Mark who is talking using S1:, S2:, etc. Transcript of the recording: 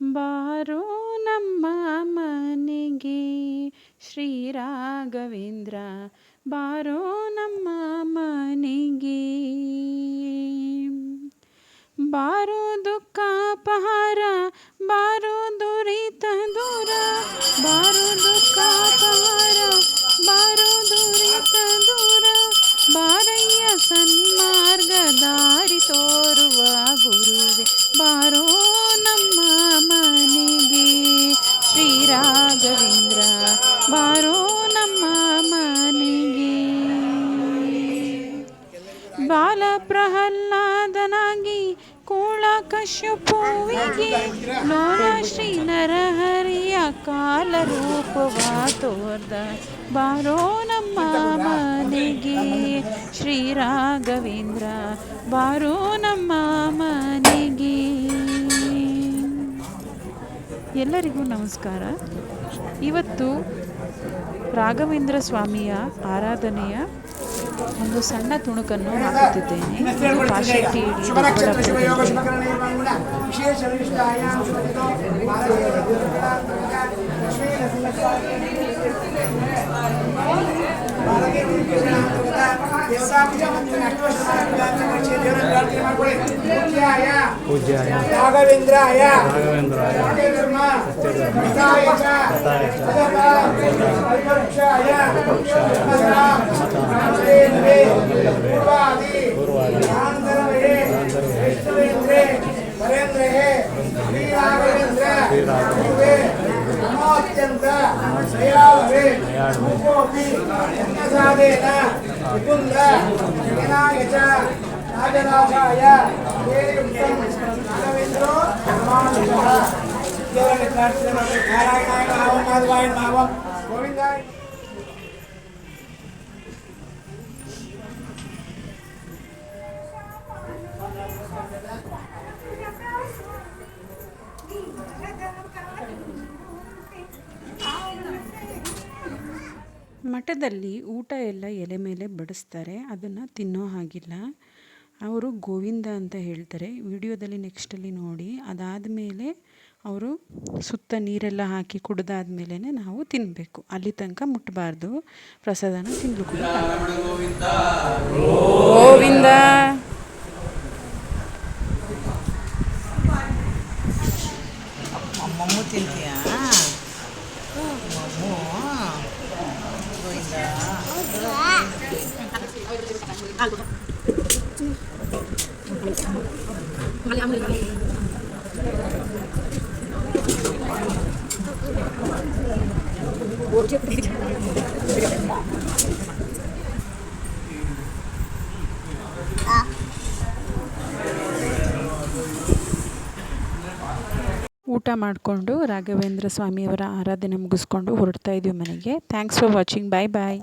S1: ಬಾರೋ ನಮ್ಮ ಮನೆಗೆ ಶ್ರೀ ರಾಘವೇಂದ್ರ ಬಾರೋ ನಮ್ಮ ಮನೆಗೆ ಬಾರೋ ದುಃಖಾಪಹಾರ ಬಾರೋ ದುರಿತ ದೂರ ಬಾರೋ ದುಃಖಾಪಹಾರ ಬಾರೋ ದುರಿತ ದೂರ ಬಾರಯ್ಯ ಸನ್ಮಾರ್ಗ ದಾರಿ ತೋರುವ ರಾಘವೇಂದ್ರ, ಬಾರೋ ನಮ್ಮ ಮನೆಗೆ. ಬಾಲ ಪ್ರಹ್ಲಾದನಾಗಿ ಕೂಳ ಕಶ್ಯಪುವಿಗೆ ನೋರ ಶ್ರೀ ನರಹರಿಯ ಕಾಲ ರೂಪವ ತೋರ್ದ. ಬಾರೋ ನಮ್ಮ ಮನೆಗೆ ಶ್ರೀ ರಾಘವೇಂದ್ರ, ಬಾರೋ ನಮ್ಮ ಮನೆಗೆ ಎಲ್ಲರಿಗೂ ನಮಸ್ಕಾರ ಇವತ್ತು ರಾಘವೇಂದ್ರ ಸ್ವಾಮಿಯ ಆರಾಧನೆಯ ಒಂದು ಸಣ್ಣ ತುಣುಕನ್ನು ಹಾಕುತ್ತಿದ್ದೇನೆ ಪಾಶೆಟ್ಟಿ
S2: पूज्याय राघवेन्द्राय राघवेन्द्राय सत्यधर्माय विपक्षाय पूर्वादिन्द्रे वरेन्द्रे श्रीराघवेन्द्रे नमोऽत्यन्त दयावरे कोऽपि यज्ञसाधेन विपुन्द विनाय च
S1: ಮಠದಲ್ಲಿ ಊಟ ಎಲ್ಲ ಎಲೆ ಮೇಲೆ ಬಡಿಸ್ತಾರೆ ಅದನ್ನು ತಿನ್ನೋ ಹಾಗಿಲ್ಲ. ಅವರು ಗೋವಿಂದ ಅಂತ ಹೇಳ್ತಾರೆ. ವಿಡಿಯೋದಲ್ಲಿ ನೆಕ್ಸ್ಟಲ್ಲಿ ನೋಡಿ ಅದಾದ ಮೇಲೆ ಅವರು ಸುತ್ತ ನೀರೆಲ್ಲ ಹಾಕಿ ಕುಡ್ದಾದ್ಮೇಲೆ ನಾವು ತಿನ್ನಬೇಕು ಅಲ್ಲಿ ತನಕ ಮುಟ್ಟಬಾರ್ದು ಪ್ರಸಾದನ ತಿನ್ನಬೇಕು ಗೋವಿಂದ
S3: ತಿಂತೀಯಾ? ಗೋವಿಂದ?
S1: ಊಟ ಮಾಡಿಕೊಂಡು ರಾಘವೇಂದ್ರ ಸ್ವಾಮಿಯವರ ಆರಾಧನೆ ಮುಗಿಸ್ಕೊಂಡು ಹೊರಡ್ತಾ ಇದೀವಿ ಮನೆಗೆ. Thanks for watching bye bye